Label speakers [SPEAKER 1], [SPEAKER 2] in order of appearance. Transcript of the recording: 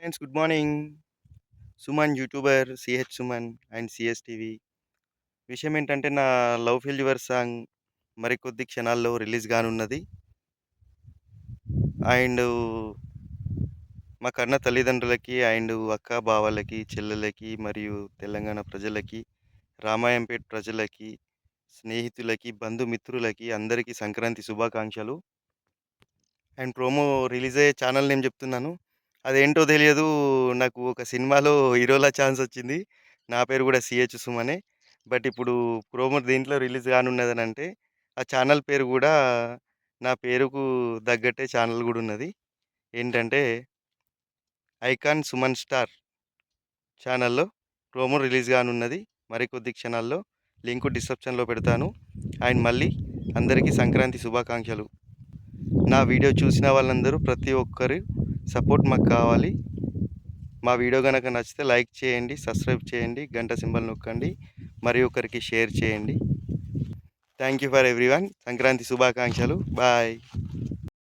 [SPEAKER 1] Friends good morning Suman YouTuber C H Suman and C S TV విషయం ఏంటంటే నా love failure song మరికొద్ది క్షణాల్లో రిలీజ్ కానున్నది. అండ్ మా కన్న తల్లిదండ్రులకి అండ్ అక్క బావలకి చెల్లెలకి మరియు తెలంగాణ ప్రజలకి రామాయంపేట ప్రజలకి స్నేహితులకి బంధుమిత్రులకి అందరికీ సంక్రాంతి శుభాకాంక్షలు. అండ్ ప్రోమో రిలీజ్ అయ్యే ఛానల్ నేను చెప్తున్నాను. అదేంటో తెలియదు. నాకు ఒక సినిమాలో హీరోలా ఛాన్స్ వచ్చింది. నా పేరు కూడా సిహెచ్ సుమనే. బట్ ఇప్పుడు ప్రోమో దీంట్లో రిలీజ్ కానున్నదని అంటే ఆ ఛానల్ పేరు కూడా నా పేరుకు తగ్గట్టే ఛానల్ కూడా ఉన్నది. ఏంటంటే ఐకాన్ సుమన్ స్టార్ ఛానల్లో ప్రోమో రిలీజ్ కానున్నది. మరికొద్ది క్షణాల్లో లింకు డిస్క్రిప్షన్లో పెడతాను. అండ్ మళ్ళీ అందరికీ సంక్రాంతి శుభాకాంక్షలు. నా వీడియో చూసిన వాళ్ళందరూ ప్రతి ఒక్కరు సపోర్ట్ మాకు కావాలి. మా వీడియో కనుక నచ్చితే లైక్ చేయండి సబ్స్క్రైబ్ చేయండి గంట సింబల్ నొక్కండి మరి ఒకరికి షేర్ చేయండి. Thank you for everyone Sankranti శుభాకాంక్షలు. బాయ్